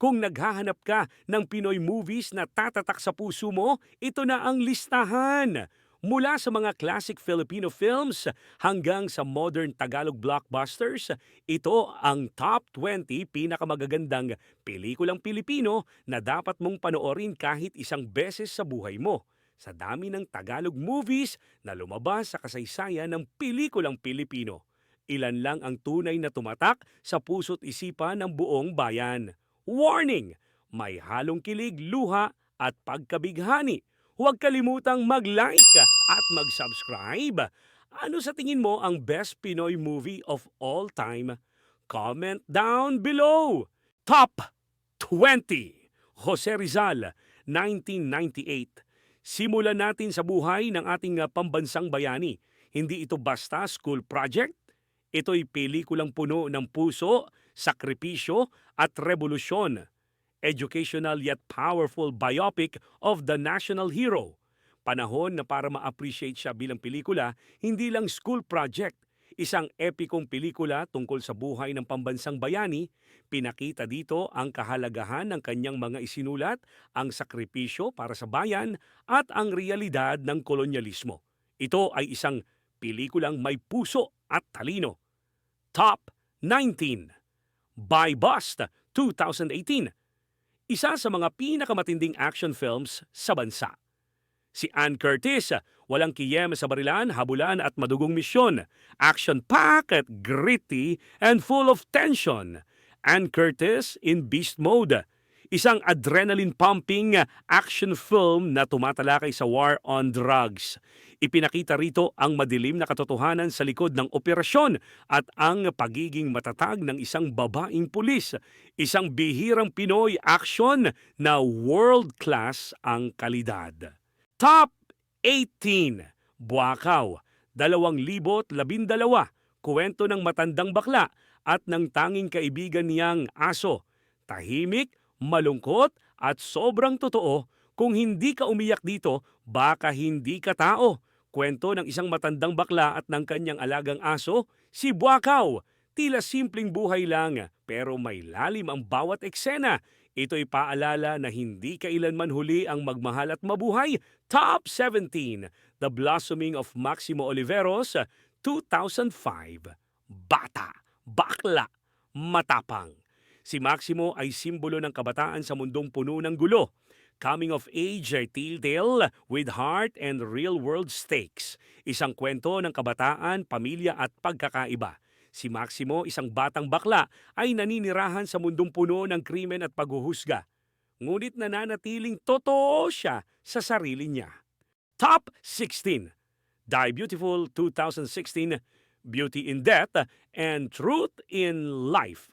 Kung naghahanap ka ng Pinoy movies na tatatak sa puso mo, ito na ang listahan. Mula sa mga classic Filipino films hanggang sa modern Tagalog blockbusters, ito ang top 20 pinakamagagandang pelikulang Pilipino na dapat mong panoorin kahit isang beses sa buhay mo. Sa dami ng Tagalog movies na lumabas sa kasaysayan ng pelikulang Pilipino, ilan lang ang tunay na tumatak sa puso't isipan ng buong bayan. Warning! May halong kilig, luha at pagkabighani. Huwag kalimutang mag-like at mag-subscribe. Ano sa tingin mo ang best Pinoy movie of all time? Comment down below. Top 20. Jose Rizal, 1998. Simulan natin sa buhay ng ating ah, pambansang bayani. Hindi ito basta school project. Ito'y pelikulang puno ng puso, sakripisyo at revolusyon educational yet powerful biopic of the national hero. Panahon na para ma-appreciate siya bilang pelikula, hindi lang school project, isang epikong pelikula tungkol sa buhay ng pambansang bayani, pinakita dito ang kahalagahan ng kanyang mga isinulat, ang sakripisyo para sa bayan at ang realidad ng kolonyalismo. Ito ay isang pelikulang may puso at talino. Top 19 By Bust 2018 isa sa mga pinakamatinding action films sa bansa. Si Ann Curtis, walang kiyem sa barilan, habulan at madugong misyon. Action-packed, gritty, and full of tension. Ann Curtis in beast mode. Isang adrenaline-pumping action film na tumatalakay sa war on drugs. Ipinakita rito ang madilim na katotohanan sa likod ng operasyon at ang pagiging matatag ng isang babaeng pulis. Isang bihirang Pinoy action na world-class ang kalidad. Top 18. Buakaw, 2012. Kwento ng matandang bakla at ng tanging kaibigan niyang aso. Tahimik, malungkot at sobrang totoo. Kung hindi ka umiyak dito, baka hindi ka tao. Kwento ng isang matandang bakla at ng kanyang alagang aso, si Buakaw. Tila simpleng buhay lang, pero may lalim ang bawat eksena. Ito'y paalala na hindi kailanman huli ang magmahal at mabuhay. Top 17, The Blossoming of Maximo Oliveros, 2005. Bata, bakla, matapang. Si Maximo ay simbolo ng kabataan sa mundong puno ng gulo. Coming of age ay tale with heart and real-world stakes. Isang kwento ng kabataan, pamilya at pagkakaiba. Si Maximo, isang batang bakla, ay naninirahan sa mundong puno ng krimen at paghuhusga. Ngunit nananatiling totoo siya sa sarili niya. Top 16 Die Beautiful 2016, Beauty in Death, and Truth in Life.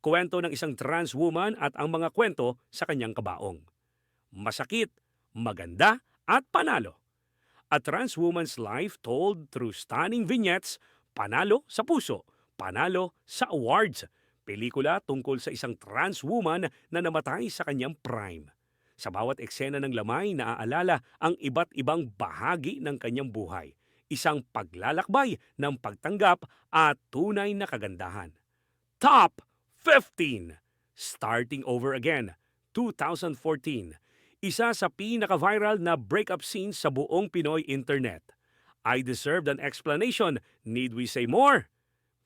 Kwento ng isang trans woman at ang mga kwento sa kanyang kabaong masakit, maganda at panalo. A trans woman's life told through stunning vignettes, panalo sa puso, panalo sa awards. Pelikula tungkol sa isang trans woman na namatay sa kanyang prime. Sa bawat eksena ng lamay, naaalala ang iba't ibang bahagi ng kanyang buhay. Isang paglalakbay ng pagtanggap at tunay na kagandahan. Top 15 Starting Over Again 2014 isa sa pinaka-viral na breakup scenes sa buong Pinoy internet. I deserved an explanation. Need we say more?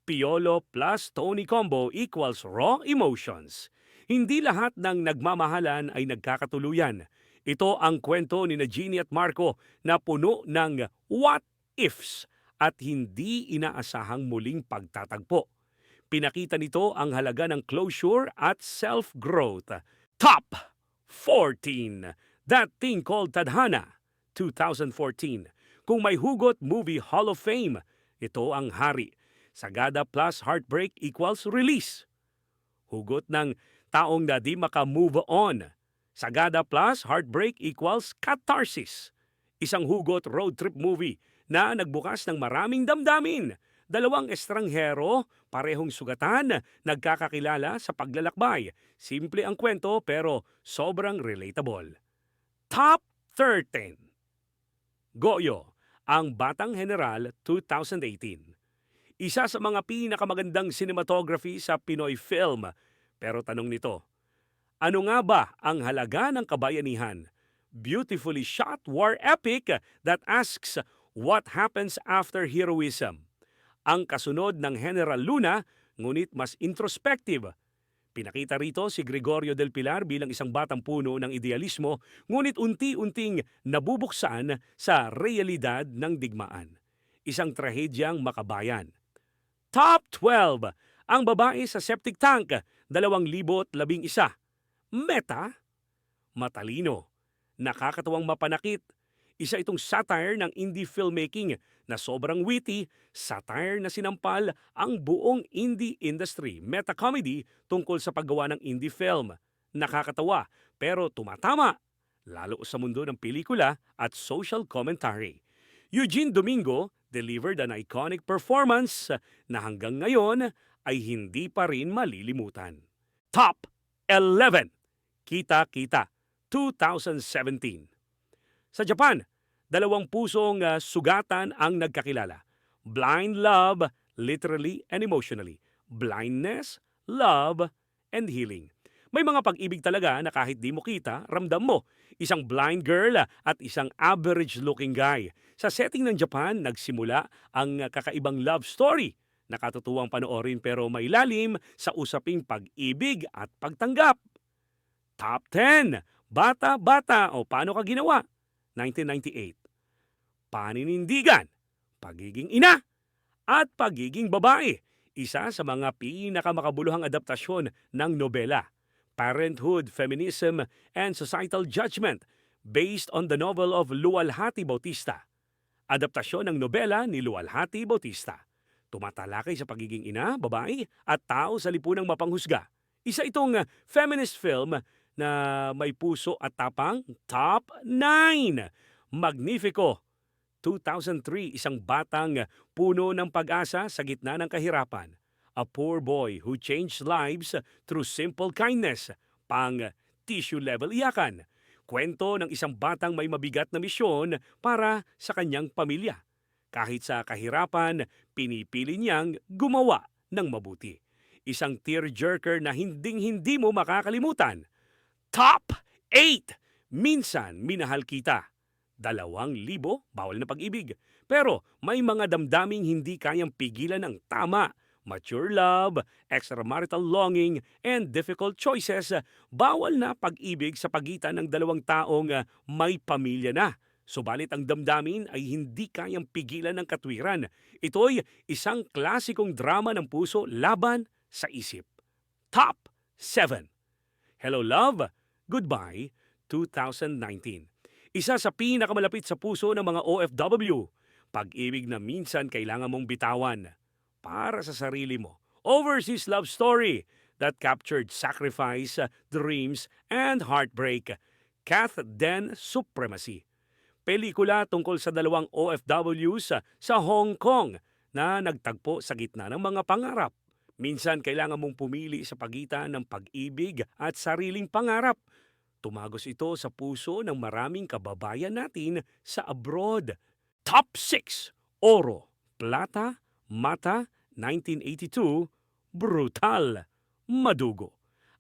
Piolo plus Tony combo equals raw emotions. Hindi lahat ng nagmamahalan ay nagkakatuluyan. Ito ang kwento ni na Jeannie at Marco na puno ng what ifs at hindi inaasahang muling pagtatagpo. Pinakita nito ang halaga ng closure at self-growth. Top 14. That Thing Called Tadhana, 2014. Kung may hugot Movie Hall of Fame, ito ang hari. Sagada plus heartbreak equals release. Hugot ng taong na di maka-move on. Sagada plus heartbreak equals catharsis. Isang hugot road trip movie na nagbukas ng maraming damdamin. Dalawang estranghero, parehong sugatan, nagkakakilala sa paglalakbay. Simple ang kwento pero sobrang relatable. Top 13 Goyo, ang Batang General 2018 Isa sa mga pinakamagandang cinematography sa Pinoy film. Pero tanong nito, Ano nga ba ang halaga ng kabayanihan? Beautifully shot war epic that asks what happens after heroism. Ang kasunod ng General Luna, ngunit mas introspective. Pinakita rito si Gregorio del Pilar bilang isang batang puno ng idealismo, ngunit unti-unting nabubuksan sa realidad ng digmaan. Isang trahedyang makabayan. Top 12. Ang babae sa septic tank, 2011. Meta, matalino, nakakatawang mapanakit. Isa itong satire ng indie filmmaking na sobrang witty, satire na sinampal ang buong indie industry. Meta-comedy tungkol sa paggawa ng indie film. Nakakatawa pero tumatama, lalo sa mundo ng pelikula at social commentary. Eugene Domingo delivered an iconic performance na hanggang ngayon ay hindi pa rin malilimutan. Top 11. Kita-kita 2017. Sa Japan, dalawang pusong ah, sugatan ang nagkakilala. Blind love, literally and emotionally. Blindness, love, and healing. May mga pag-ibig talaga na kahit di mo kita, ramdam mo. Isang blind girl at isang average-looking guy. Sa setting ng Japan, nagsimula ang ah, kakaibang love story. Nakatutuwang panoorin pero may lalim sa usaping pag-ibig at pagtanggap. Top 10. Bata-bata o paano ka ginawa? 1998. Paninindigan, pagiging ina, at pagiging babae. Isa sa mga pinakamakabuluhang adaptasyon ng nobela. Parenthood, Feminism, and Societal Judgment based on the novel of Lualhati Bautista. Adaptasyon ng nobela ni Lualhati Bautista. Tumatalakay sa pagiging ina, babae, at tao sa lipunang mapanghusga. Isa itong feminist film na may puso at tapang top 9. Magnifico. 2003, isang batang puno ng pag-asa sa gitna ng kahirapan. A poor boy who changed lives through simple kindness. Pang tissue level iyakan. Kwento ng isang batang may mabigat na misyon para sa kanyang pamilya. Kahit sa kahirapan, pinipili niyang gumawa ng mabuti. Isang tearjerker na hinding-hindi mo makakalimutan. Top 8! Minsan, minahal kita. Dalawang libo, bawal na pag-ibig. Pero may mga damdaming hindi kayang pigilan ng tama. Mature love, extramarital longing, and difficult choices. Bawal na pag-ibig sa pagitan ng dalawang taong ah, may pamilya na. Subalit ang damdamin ay hindi kayang pigilan ng katwiran. Ito'y isang klasikong drama ng puso laban sa isip. Top 7. Hello Love, Goodbye 2019. Isa sa pinakamalapit sa puso ng mga OFW. Pag-ibig na minsan kailangan mong bitawan para sa sarili mo. Overseas love story that captured sacrifice, dreams, and heartbreak. Kath Den Supremacy. Pelikula tungkol sa dalawang OFWs sa Hong Kong na nagtagpo sa gitna ng mga pangarap. Minsan kailangan mong pumili sa pagitan ng pag-ibig at sariling pangarap. Tumagos ito sa puso ng maraming kababayan natin sa abroad. Top 6. Oro, Plata, Mata, 1982, Brutal, Madugo.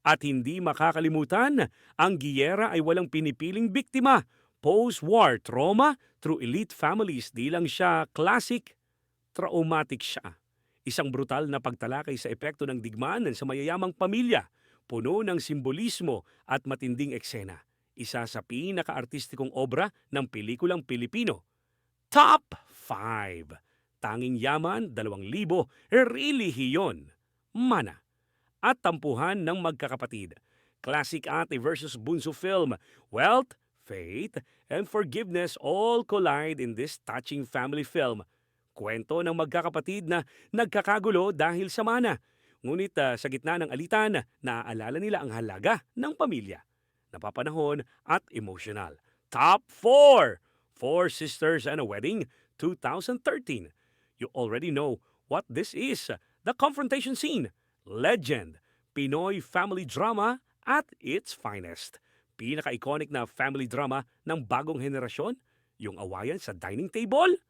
At hindi makakalimutan, ang giyera ay walang pinipiling biktima. Post-war trauma through elite families, di lang siya classic, traumatic siya. Isang brutal na pagtalakay sa epekto ng digmaan sa mayayamang pamilya, puno ng simbolismo at matinding eksena. Isa sa pinaka-artistikong obra ng pelikulang Pilipino. Top 5. Tanging Yaman, 2,000, Relihiyon, Mana. At Tampuhan ng Magkakapatid. Classic ate versus bunso film. Wealth, faith, and forgiveness all collide in this touching family film. Kwento ng magkakapatid na nagkakagulo dahil sa mana. Ngunit ah, sa gitna ng alitan, naaalala nila ang halaga ng pamilya. Napapanahon at emotional. Top 4! Four Sisters and a Wedding, 2013. You already know what this is. The confrontation scene. Legend. Pinoy family drama at its finest. Pinaka-iconic na family drama ng bagong henerasyon, yung awayan sa dining table.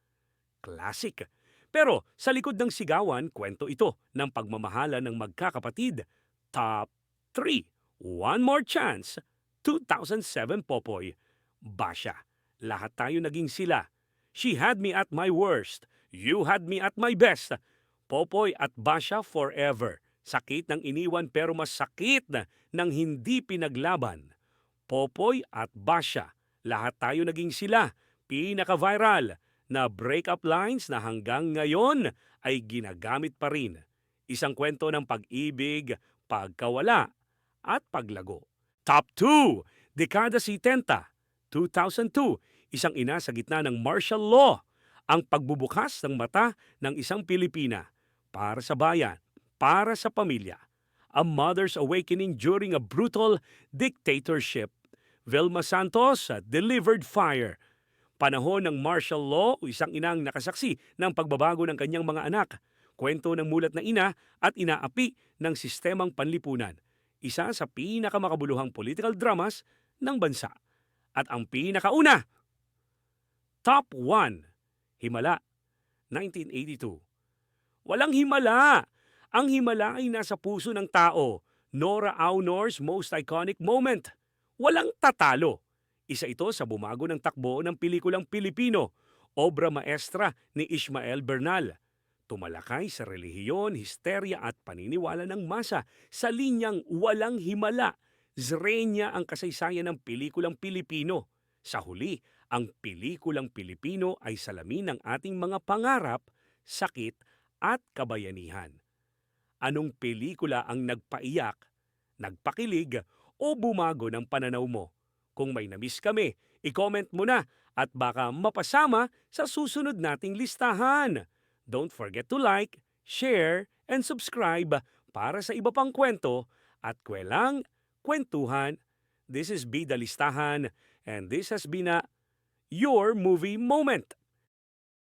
Classic. Pero sa likod ng sigawan, kwento ito ng pagmamahala ng magkakapatid. Top 3. One More Chance, 2007 Popoy. Basha, lahat tayo naging sila. She had me at my worst. You had me at my best. Popoy at Basha forever. Sakit ng iniwan pero mas sakit na ng hindi pinaglaban. Popoy at Basha, lahat tayo naging sila. Pinaka-viral na breakup lines na hanggang ngayon ay ginagamit pa rin. Isang kwento ng pag-ibig, pagkawala, at paglago. Top 2, Dekada 70, 2002, isang ina sa gitna ng martial law, ang pagbubukas ng mata ng isang Pilipina para sa bayan, para sa pamilya. A mother's awakening during a brutal dictatorship. Vilma Santos, Delivered Fire. Panahon ng martial law, isang inang nakasaksi ng pagbabago ng kanyang mga anak. Kwento ng mulat na ina at inaapi ng sistemang panlipunan. Isa sa pinakamakabuluhang political dramas ng bansa. At ang pinakauna, Top 1, Himala, 1982. Walang himala! Ang himala ay nasa puso ng tao. Nora Aunor's most iconic moment. Walang tatalo. Isa ito sa bumago ng takbo ng pelikulang Pilipino, obra maestra ni Ishmael Bernal. Tumalakay sa relihiyon, histerya at paniniwala ng masa sa linyang walang himala. Zrenya ang kasaysayan ng pelikulang Pilipino. Sa huli, ang pelikulang Pilipino ay salamin ng ating mga pangarap, sakit at kabayanihan. Anong pelikula ang nagpaiyak, nagpakilig o bumago ng pananaw mo? Kung may namiss kami, i-comment mo na at baka mapasama sa susunod nating listahan. Don't forget to like, share, and subscribe para sa iba pang kwento at kwelang kwentuhan. This is Bida Listahan and this has been a Your Movie Moment.